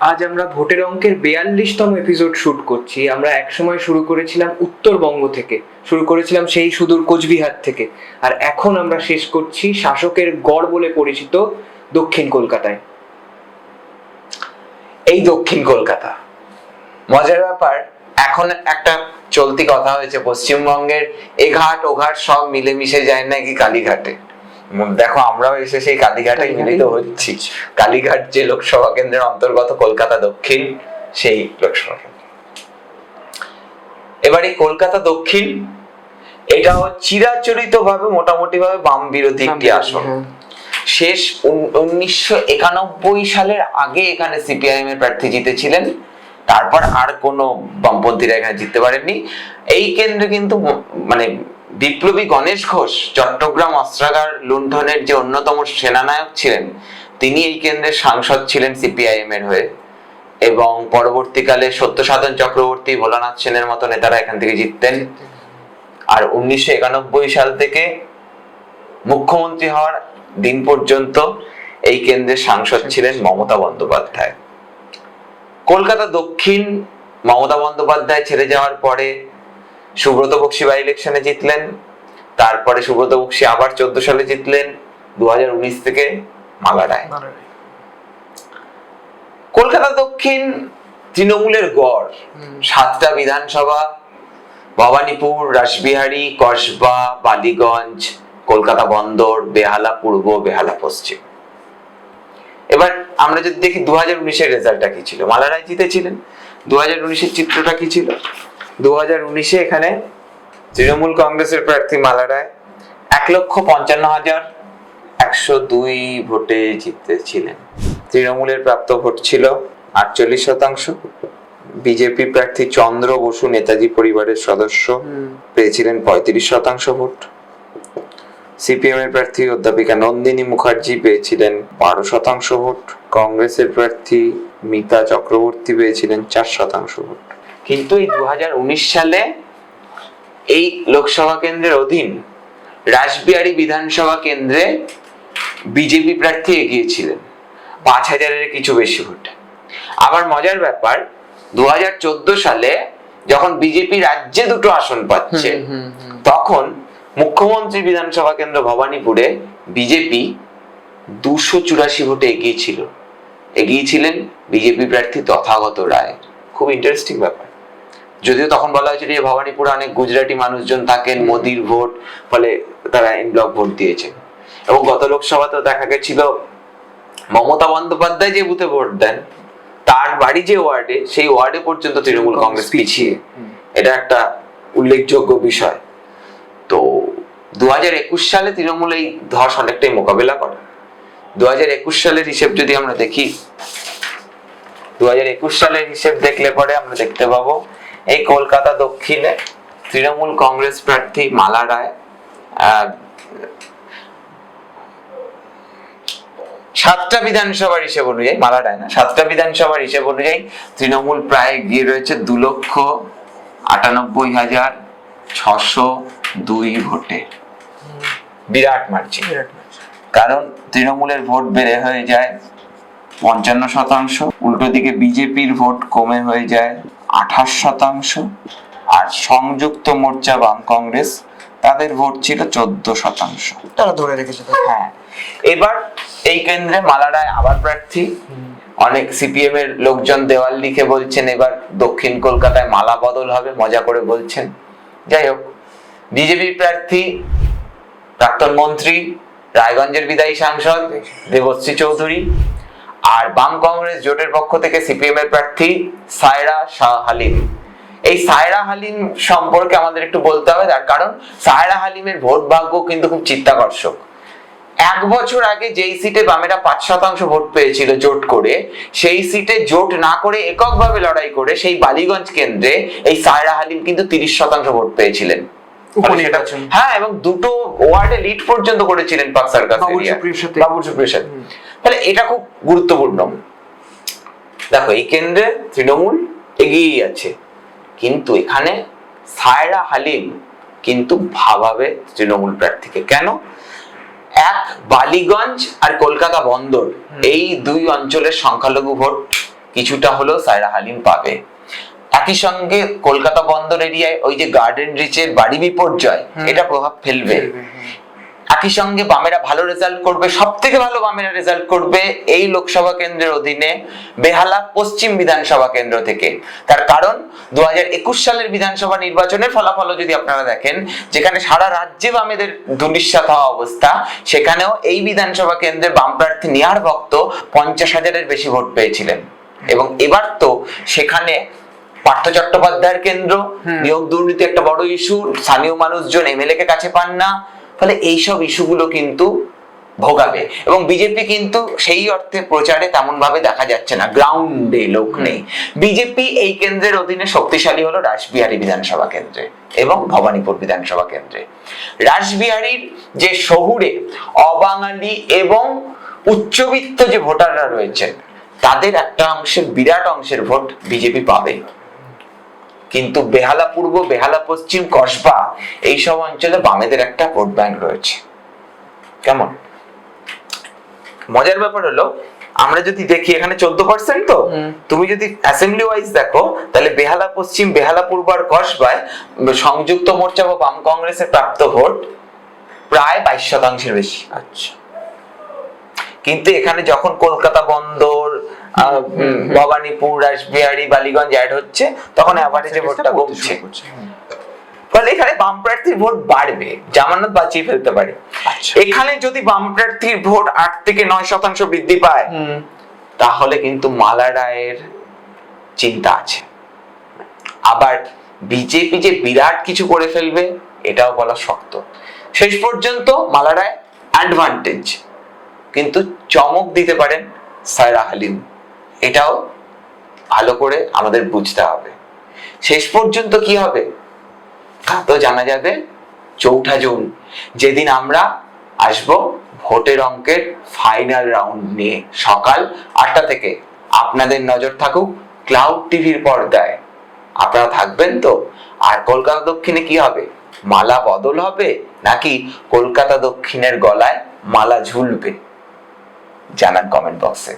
আজ আমরা ভোটের অঙ্কের বেয়াল্লিশতম এপিসোড শুট করছি। আমরা একসময় শুরু করেছিলাম উত্তরবঙ্গ থেকে, শুরু করেছিলাম সেই সুদূর কোচবিহার থেকে। আর এখন আমরা শেষ করছি শাসকের গড় বলে পরিচিত দক্ষিণ কলকাতায়। এই দক্ষিণ কলকাতা। মজার ব্যাপার, এখন একটা চলতি কথা হয়েছে, পশ্চিমবঙ্গের এঘাট ওঘাট সব মিলেমিশে যায় নাকি কালীঘাটে। দেখো আমরাও এসে সেই কালীঘাটে মিলিত হচ্ছি। কালীঘাট যে লোকসভা কেন্দ্রের অন্তর্গত কলকাতা দক্ষিণ সেই লোকসভা কেন্দ্র। এবার কলকাতা দক্ষিণ এটাও চিরাচরিত ভাবে মোটামুটি ভাবে বাম বিরোধী একটি আসন। হ্যাঁ। শেষ উনিশশো একানব্বই সালের আগে এখানে সিপিআইএম এর প্রার্থী জিতেছিলেন। তারপর আর কোনো বামপন্থীরা এখানে জিততে পারেননি। এই কেন্দ্রে কিন্তু মানে বিপ্লবী গণেশ ঘোষ চট্টগ্রাম অস্ত্রাগার লুণ্ঠনের যে অন্যতম সেনানায়ক ছিলেন, তিনি এই কেন্দ্রের সাংসদ ছিলেন সিপিআইএম এর হয়ে। এবং পরবর্তীকালে সত্যসাধন চক্রবর্তী ভোলানাথ সেনের মতো নেতারা এখান থেকে জিততেন। আর উনিশশো একানব্বই সাল থেকে মুখ্যমন্ত্রী হওয়ার দিন পর্যন্ত এই কেন্দ্রের সাংসদ ছিলেন মমতা বন্দ্যোপাধ্যায়। কলকাতা দক্ষিণ মমতা বন্দ্যোপাধ্যায় ছেড়ে যাওয়ার পরে সুব্রত বক্সি বাই ইলেকশনে জিতলেন। তারপরে সুব্রত বক্সি আবার চোদ্দ সালে জিতলেন দু থেকে মালা রায় কলকাতা দক্ষিণ তৃণমূলের গড় সাতটা বিধানসভা ভবানীপুর রাসবিহারী কসবা বালিগঞ্জ কলকাতা বন্দর বেহালা পূর্ব বেহালা পশ্চিম। এবার আমরা যদি দেখি দু হাজার উনিশের রেজাল্টটা কি ছিল? মালা রায় জিতেছিলেন। দু হাজার উনিশের চিত্রটা কি ছিল? দু উনিশে এখানে তৃণমূল কংগ্রেসের প্রার্থী মালা রায় এক লক্ষ পঞ্চান্ন হাজার একশো দুই ভোটে জিতেছিলেন। তৃণমূলের প্রাপ্ত ভোট ছিল আটচল্লিশ শতাংশ। বিজেপি প্রার্থী চন্দ্র বসু নেতাজি পরিবারের সদস্য পেয়েছিলেন পঁয়ত্রিশ শতাংশ ভোট। সিপিএম এর প্রার্থী অধ্যাপিকা নন্দিনী মুখার্জি পেয়েছিলেন বারো শতাংশ ভোট। কংগ্রেসের প্রার্থী মিতা চক্রবর্তী পেয়েছিলেন চার শতাংশ ভোট। কিন্তু এই দু হাজার উনিশ সালে এই লোকসভা কেন্দ্রের অধীন রাসবিহারী বিধানসভা কেন্দ্রে বিজেপি প্রার্থী এগিয়েছিলেন। পাঁচ হাজারের কিছু বেশি ভোটে। আবার মজার ব্যাপার দু হাজার চোদ্দ সালে যখন বিজেপি রাজ্যে দুটো আসন পাচ্ছে তখন মুখ্যমন্ত্রী বিধানসভা কেন্দ্র ভবানীপুরে বিজেপি দুশো চুরাশি ভোটে এগিয়েছিল। এগিয়েছিলেন বিজেপি প্রার্থী তথাগত রায়। খুব ইন্টারেস্টিং ব্যাপার। যদিও তখন বলা হয়েছিল যে ভবানীপুরে অনেক গুজরাটি মানুষজন থাকেন মোদির ভোট ফলে তারা এন ব্লক ভোট দিয়েছেন। এবং গত লোকসভাতেও দেখা গেছিল মমতা বন্দ্যোপাধ্যায় যে বুথে ভোট দেন তার বাড়ি যে ওয়ার্ডে সেই ওয়ার্ডে পর্যন্ত তৃণমূল কংগ্রেস পিছিয়ে। এটা একটা উল্লেখযোগ্য বিষয়। তো দু হাজার একুশ সালে তৃণমূল এই ধস অনেকটাই মোকাবেলা করে। দু হাজার একুশ সালের হিসেব যদি আমরা দেখি দু হাজার একুশ সালের হিসেব দেখলে পরে আমরা দেখতে পাবো এই কলকাতা দক্ষিণে তৃণমূল কংগ্রেস প্রার্থী মালা রায় সাতটা বিধানসভার হিসেব অনুযায়ী মালা রায় না সাতটা বিধানসভার হিসেব অনুযায়ী তৃণমূল প্রায় গিয়ে রয়েছে দু লক্ষ আটানব্বই হাজার ছশো দুই ভোটে। বিরাট মার্জিন। কারণ তৃণমূলের ভোট বেড়ে হয়ে যায় পঞ্চান্ন শতাংশ উল্টো দিকে বিজেপির ভোট কমে হয়ে যায় আঠাশ শতাংশ আর সংযুক্ত মোর্চা বাম কংগ্রেস তাদের ভোট ছিল চোদ্দ শতাংশ। তারা ধরে রেখেছে হ্যাঁ। এবার এই কেন্দ্রে মালা রায় আবার প্রার্থী। অনেক সিপিএম এর লোকজন দেওয়াল লিখে বলছেন এবার দক্ষিণ কলকাতায় মালা বদল হবে। মজা করে বলছেন। যাই হোক বিজেপি প্রার্থী প্রাক্তন মন্ত্রী রায়গঞ্জের বিদায়ী সাংসদ দেবশ্রী চৌধুরী আর বাম কংগ্রেস জোটের পক্ষ থেকে সিপিএম এর প্রার্থী সায়রা শাহ হালিম এই সায়রা হালিম সম্পর্কে আমাদের একটু বলতে হবে তার কারণ সায়রা হালিমের ভোট ভাগ্য কিন্তু খুব চিত্তাকর্ষক এক বছর আগে যেই সিটে বামেরা পাঁচ শতাংশ ভোট পেয়েছিল জোট করে সেই সিটে জোট না করে এককভাবে লড়াই করে সেই বালিগঞ্জ কেন্দ্রে এই সায়রা হালিম কিন্তু তিরিশ শতাংশ ভোট পেয়েছিলেন উপনির্বাচন। হ্যাঁ এবং দুটো ওয়ার্ডে লিড পর্যন্ত করেছিলেন পাক। সাথে। তাহলে এটা খুব গুরুত্বপূর্ণ। দেখো এই কেন্দ্রে তৃণমূল এগিয়ে আছে কিন্তু এখানে সায়রা হালিম কিন্তু ভাবাবে তৃণমূল প্রার্থীকে। কেন? এক বালিগঞ্জ আর কলকাতা বন্দর এই দুই অঞ্চলের সংখ্যালঘু ভোট কিছুটা হলেও সায়রা হালিম পাবে। একই সঙ্গে কলকাতা বন্দর এরিয়ায় ওই যে গার্ডেন রিচের বাড়ি বিপর্যয় এটা প্রভাব ফেলবে। একই সঙ্গে বামেরা ভালো রেজাল্ট করবে সব থেকে ভালো বামেরা রেজাল্ট করবে এই লোকসভা কেন্দ্রের অধীনে বেহালা পশ্চিম বিধানসভা কেন্দ্র থেকে তার কারণ দু হাজার একুশ সালের বিধানসভা নির্বাচনের ফলাফল যদি আপনারা দেখেন যেখানে সারা রাজ্যে বামেদের দুলিশ্বাত হওয়া অবস্থা সেখানেও এই বিধানসভা কেন্দ্রে বাম প্রার্থী নিয়ার ভক্ত পঞ্চাশ হাজারের বেশি ভোট পেয়েছিলেন এবং এবার তো সেখানে পার্থ চট্টোপাধ্যায়ের কেন্দ্র। নিয়োগ দুর্নীতি একটা বড় ইস্যু স্থানীয় মানুষজন এমএলএ কে কাছে পান না ফলে এইসব ইস্যুগুলো কিন্তু ভোগাবে। এবং বিজেপি কিন্তু সেই অর্থে প্রচারে তেমন ভাবে দেখা যাচ্ছে না গ্রাউন্ডে লোক নেই। বিজেপি এই কেন্দ্রের অধীনে শক্তিশালী হলো রাসবিহারী বিধানসভা কেন্দ্রে এবং ভবানীপুর বিধানসভা কেন্দ্রে। রাসবিহারীর যে শহুরে অবাঙালি এবং উচ্চবিত্ত যে ভোটাররা রয়েছেন তাদের একটা অংশের বিরাট অংশের ভোট বিজেপি পাবে। কিন্তু বেহালা পূর্ব বেহালা পশ্চিম কসবা এইসব অঞ্চলে বামেদের একটা ভোট ব্যাংক রয়েছে। কেমন? মজার ব্যাপার হলো আমরা যদি দেখি এখানে চোদ্দ পার্সেন্ট তো তুমি যদি অ্যাসেম্বলি ওয়াইজ দেখো তাহলে বেহালা পশ্চিম বেহালা পূর্ব আর কসবায় সংযুক্ত মোর্চা বা বাম কংগ্রেসের প্রাপ্ত ভোট প্রায় বাইশ শতাংশের বেশি। আচ্ছা। কিন্তু এখানে যখন কলকাতা বন্দর ভবানীপুর রাসবিহারী বালিগঞ্জ অ্যাড হচ্ছে তখন অ্যাভারেজে ভোটটা কমছে। ফলে এখানে বাম প্রার্থীর ভোট বাড়বে জামানত বাঁচিয়ে ফেলতে পারে। আচ্ছা। এখানে যদি বাম প্রার্থীর ভোট আট থেকে নয় শতাংশ বৃদ্ধি পায় তাহলে কিন্তু মালা রায়ের চিন্তা আছে। আবার বিজেপি যে বিরাট কিছু করে ফেলবে এটাও বলা শক্ত। শেষ পর্যন্ত মালা রায় অ্যাডভান্টেজ কিন্তু চমক দিতে পারেন সায়রা হালিম। এটাও ভালো করে আমাদের বুঝতে হবে। শেষ পর্যন্ত কি হবে? তা তো জানা যাবে। চৌঠা জুন, যেদিন আমরা আসব ভোটের অঙ্কের ফাইনাল রাউন্ড নিয়ে সকাল আটটা থেকে। আপনাদের নজর থাকুক ক্লাউড টিভির পর্দায়। আপনারা থাকবেন তো? আর কলকাতা দক্ষিণে কি হবে? মালা বদল হবে? নাকি কলকাতা দক্ষিণের গলায় মালা ঝুলবে? জানান কমেন্ট বক্সে